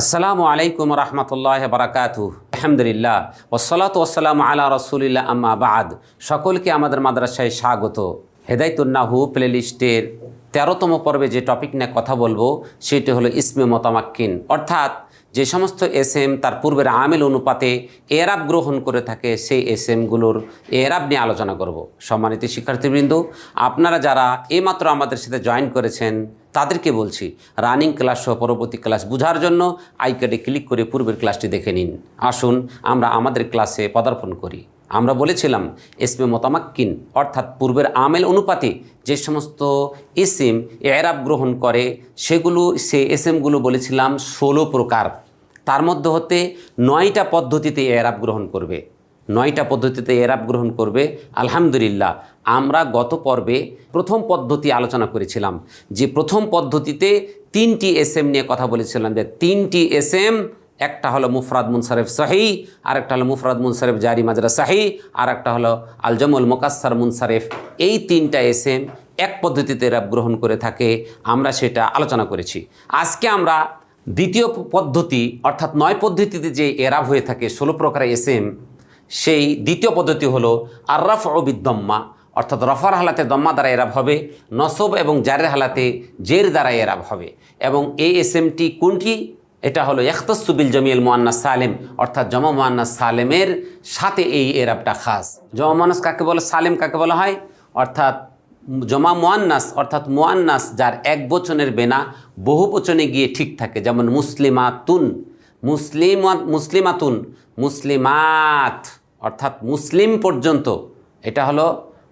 আসসালামু আলাইকুম রহমতুল্লাহ বারাকাতু আলহামদুলিল্লাহ। ওসলাত ওসালাম আল্লাহ রসুলিল্লা আম্মাবাদ সকলকে আমাদের মাদ্রাসায় স্বাগত। হেদায়তুন্নাহু প্লেলিস্টের তেরোতম পর্বে যে টপিক নিয়ে কথা বলব, সেটি হলো ইসমে মতামাক্কিন। অর্থাৎ যে সমস্ত এস এম তার পূর্বের আমেল অনুপাতে এরাব গ্রহণ করে থাকে, সেই এস এমগুলোর এরাব নিয়ে আলোচনা করব। সম্মানিত শিক্ষার্থীবৃন্দ, আপনারা যারা এইমাত্র আমাদের সাথে জয়েন করেছেন, তাদেরকে বলছি রানিং ক্লাস সহ পরবর্তী ক্লাস বোঝার জন্য আইকার্ডে ক্লিক করে পূর্বের ক্লাসটি দেখে নিন। আসুন, আমরা আমাদের ক্লাসে পদার্পণ করি। আমরা বলেছিলাম এসমে মোতামাক্কিন, অর্থাৎ পূর্বের আমেল অনুপাতে যে সমস্ত এসএম এরাব গ্রহণ করে, সেগুলো, সে এসএমগুলো বলেছিলাম ষোলো প্রকার। তার মধ্যে হতে নয়টা পদ্ধতিতে এরাব গ্রহণ করবে। নয়টা পদ্ধতিতে এরাব গ্রহণ করবে, আলহামদুলিল্লাহ। আমরা গত পর্বে প্রথম পদ্ধতি আলোচনা করেছিলাম যে প্রথম পদ্ধতিতে তিনটি এসএম নিয়ে কথা বলেছিলাম যে তিনটি এসএম একটা হলো মুফরাদ মুনসারেফ সাহি আর একটা হলো মুফরাদ মুনসারেফ জারি মাজরা সাহি আর একটা হলো আলজমুল মোকাসার মুনসারেফ। এই তিনটা এসএম এক পদ্ধতিতে এরাব গ্রহণ করে থাকে, আমরা সেটা আলোচনা করেছি। আজকে আমরা দ্বিতীয় পদ্ধতি, অর্থাৎ নয় পদ্ধতিতে যে এরাব হয়ে থাকে, ষোলো প্রকার এসএম, সেই দ্বিতীয় পদ্ধতি হলো আর্রাফ ও বিদ্দম্মা, অর্থাৎ রফার হালাতে দম্মা দ্বারা এরাব হবে, নসব এবং জারের হালাতে জের দ্বারা এরাব হবে। এবং এই এস এমটি কোনটি? এটা হলো ইখতসুবিল জমিল মোয়ান্না সালেম। অর্থাৎ জমা মোয়ান্না সালেমের সাথে এই এরাবটা খাস। জমা মোয়ান্নাস কাকে বলে? সালেম কাকে বলা হয়? অর্থাৎ জমা মোয়ান্নাস অর্থাৎ মোয়ান্নাস যার এক বচনের বেনা বহু বচনে গিয়ে ঠিক থাকে। যেমন মুসলিমাতুন, মুসলিম মুসলিমাতুন, মুসলিমাত, অর্থাৎ মুসলিম পর্যন্ত। এটা হলো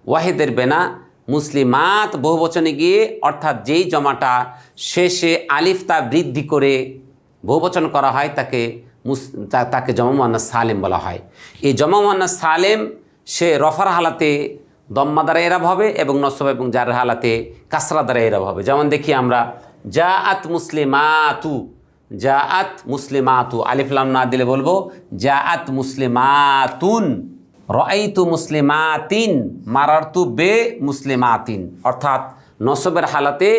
ওয়াহেদের বেনা, মুসলিমাত বহু বচনে গিয়ে, অর্থাৎ যেই জমাটা শেষে আলিফ তা বৃদ্ধি করে বহুবচন করা হয় তাকে মুস তাকে জমা মোহান্না সালেম বলা হয়। এই জমা মোহান্না সালেম, সে রফার হালাতে দম্মা দ্বারা এরাব হবে এবং নসব এবং যার হালাতে কাসরা দ্বারা এরাব হবে। যেমন দেখি আমরা যা আত মুসলিমাতু যা আত মুসলিমাতু আলিফলাম না দিলে বলব যা আত মুসলিমাতুন, রআইতু মুসলিমাতিন, মারারতু বে মুসলিমাতিন। অর্থাৎ নসবের হালাতে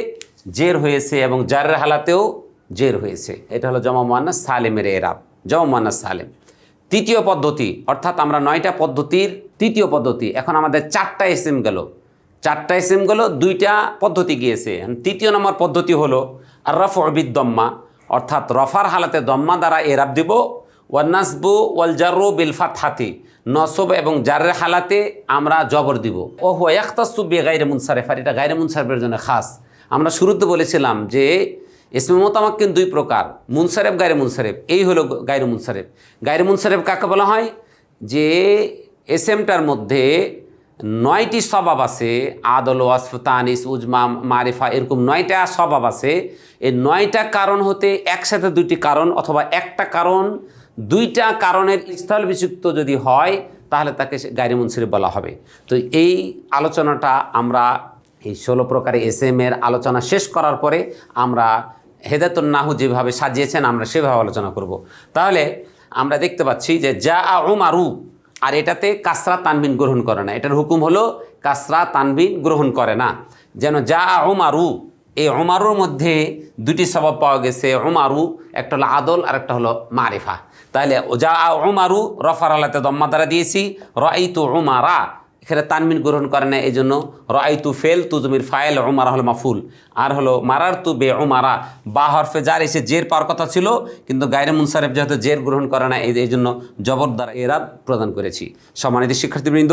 জের হয়েছে এবং জারের হালাতেও জের হয়েছে। এটা হলো জমা মোয়ান্না সালেমের এরাব। জমা মোয়ান্না সালেম। তৃতীয় পদ্ধতি, অর্থাৎ আমরা নয়টা পদ্ধতির তৃতীয় পদ্ধতি। এখন আমাদের চারটা এসএম গেল। চারটা এসএম গেল, দুইটা পদ্ধতি গিয়েছে। তৃতীয় নম্বর পদ্ধতি হলো আর রফ দম্মা অর্থাৎ রফার হালাতে দম্মা দ্বারা এরাব দিব। ওয়ান্নাসবু ওয়াল জারু বিল ফাতহাতি, নসব এবং জারের হালাতে আমরা জবর দিব। ও হো একতাসু বে গাইরে মুনসারেফ আর এটা গাইরে মুনসারেফের জন্য খাস। আমরা শুরুতে বলেছিলাম যে ইসমে মোতামাক্কিন দুই প্রকার মুনসারেফ গাইরে মুনসারেফ এই হলো গাইরে মুনসারেফ গাইরে মুনসারেফ কাকে বলা হয়? যে এসএমটার মধ্যে নয়টি স্বভাব আছে, আদল, ওয়াসফ, তানিস, উজমা, মারিফা, এরকম নয়টা স্বভাব আছে। এই নয়টা কারণ হতে একসাথে দুইটি কারণ অথবা একটা কারণ, দুইটা কারণের স্থল বিযুক্ত যদি হয়, তাহলে তাকে গাইরে মুনসিরিফ বলা হবে। তো এই আলোচনাটা আমরা এই ষোলো প্রকারে এস এর আলোচনা শেষ করার পরে আমরা হেদায়তুল নাহু যেভাবে সাজিয়েছেন, আমরা সেভাবে আলোচনা করব। তাহলে আমরা দেখতে পাচ্ছি যে যা উমারু, আর এটাতে কাসরা তানবিন গ্রহণ করে না। এটার হুকুম হলো কাসরা তানবিন গ্রহণ করে না। যেন যা উমারু, এই ওমারুর মধ্যে দুটি স্বভাব পাওয়া গেছে। ওমারু একটা হলো আদল আর একটা হলো মারিফা। তাহলে যা ওমারু রফার আলাতে দম্মা দ্বারা দিয়েছি রাইতু উমারা এখানে তানমিন গ্রহণ করে না এই জন্য রাইতু ফেল তুজমির ফাইল উমারা হলো মাফুল। আর হলো মারার তু বে উমারা। বা হরফে যার এসে জের পাওয়ার কথা ছিল, কিন্তু গায়রে মুনসারেফ যেহেতু জের গ্রহণ করে না এই জন্য জবর দ্বারা এরা প্রদান করেছি। সম্মানিত শিক্ষার্থীবৃন্দ,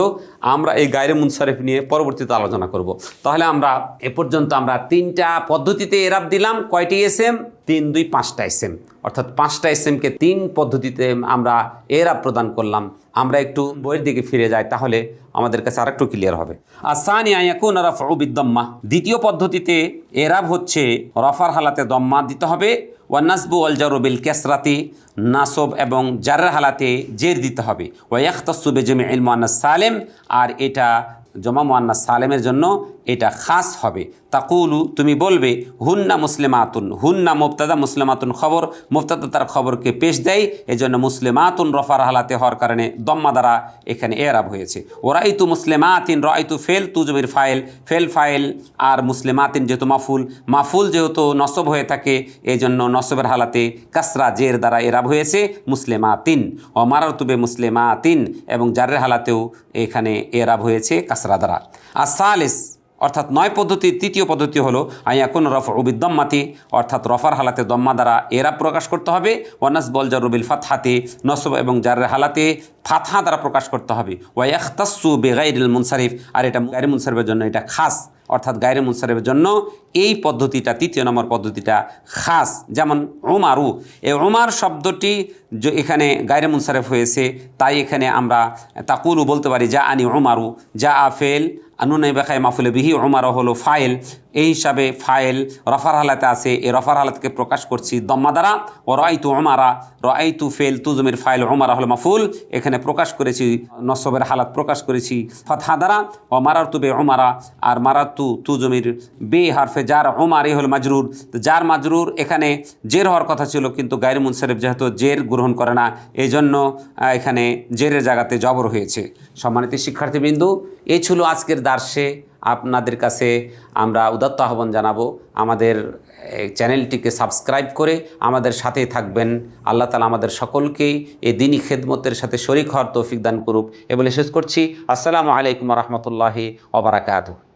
আমরা এই গায়রে মুনসারেফ নিয়ে পরবর্তীতে আলোচনা করব। তাহলে আমরা এ পর্যন্ত আমরা তিনটা পদ্ধতিতে এরাব দিলাম, কয়টি এসএম? তিন, দুই, পাঁচটা এসএম অর্থাৎ পাঁচটা এসএমকে তিন পদ্ধতিতে আমরা এরাব প্রদান করলাম, আমরা একটু বইয়ের দিকে ফিরে যাই, তাহলে আমাদের কাছে আরেকটু ক্লিয়ার হবে। আসানি আয়াকুন রফউ বিদ্দম্মা। দ্বিতীয় পদ্ধতিতে এরাব হচ্ছে রফার হালাতে দম্মা দিতে হবে ওয়ান্নাসবু ওয়াল জারুবিল কেসরাতি নাসব এবং জারের হালাতে জের দিতে হবে। ওয়াক্তাসু বেজমি ইল মোয়ান্নাস সালেম, আর এটা জমা মোয়ান্নাস সালেমের জন্য এটা খাস হবে। তাকুলু, তুমি বলবে, হুন্না মুসলিমাতুন। হুন্না মুফতাদা মুসলিমাতুন খবর। মুফতাদা তার খবরকে পেশ দেয়। এজন্য মুসলিমাতুন রফার হালাতে হওয়ার কারণে দম্মা দ্বারা এখানে এরাব হয়েছে। ওরাইতু মুসলিমাতিন রাইতু ফেল তুজমির ফাইল। ফেল ফাইল আর মুসলিমাতিন যেহেতু মাফুল মাফুল যেহেতু নসব হয়ে থাকে এই জন্য নসবের হালাতে কাসরা, জের দ্বারা এরাব হয়েছে মুসলিমাতিন। অমারতুবে মুসলিমাতিন এবং জারের হালাতেও এখানে এরাব হয়েছে কাসরা দ্বারা। আর সালিস অর্থাৎ নয় পদ্ধতির তৃতীয় পদ্ধতি হলো আইয়াকুন রফ উবিদ্দম্মাতি অর্থাৎ রফার হালাতে দম্মা দ্বারা এরা প্রকাশ করতে হবে, ওয়ানাস বল জার জারুবিল ফাতহাতে, নসব এবং জারের হালাতে ফাতহা দ্বারা প্রকাশ করতে হবে। ওয়াইয়াখতাসু বেগাইরিল মুনসারিফ, আর এটা গাইরে মুনসারিফের জন্য এটা খাস, অর্থাৎ গাইরে মুনসারিফের জন্য এই পদ্ধতিটা, তৃতীয় নম্বর পদ্ধতিটা খাস। যেমন উমারু। এই উমার শব্দটি যে এখানে গায়রে মুনসারিফ হয়েছে, তাই এখানে আমরা তাকুলু বলতে পারি যা আনি উমারু। যা আফেল আনুনাই বেখায় মাফুলে বিহি, উমারও হলো ফাইল। এই হিসাবে ফাইল রফার হালাতে আছে, এই রফার হালাতকে প্রকাশ করছি দম্মা দ্বারা। ও রাইতু উমারা রাইতু ফেল তুজমির ফাইল, উমারা হলো মাফুল। এখানে প্রকাশ করেছি, নসবের হালাত প্রকাশ করেছি ফাতহা দ্বারা। ও মারার তুবে উমারা, আর মারাতু তুজমির বে হারফে যার উমার এই হল মাজরুর, তো যার মাজরুর এখানে জের হওয়ার কথা ছিল, কিন্তু গায়ের মুনসারেফ যেহেতু জের গ্রহণ করে না এই জন্য এখানে জেরের জায়গাতে জবর হয়েছে। সম্মানিত শিক্ষার্থীবৃন্দু এই ছিল আজকের দার্সে আপনাদের কাছে আমরা উদাত্ত আহ্বান জানাব। আমাদের চ্যানেলটিকে সাবস্ক্রাইব করে আমাদের সাথেই থাকবেন। আল্লাহ তালা আমাদের সকলকেই এই দিনই খেদমতের সাথে শরিক হওয়ার তৌফিক দান করুক। এ বলে শেষ করছি। আসসালামু আলাইকুম রহমতুল্লাহি ওবরাকাতু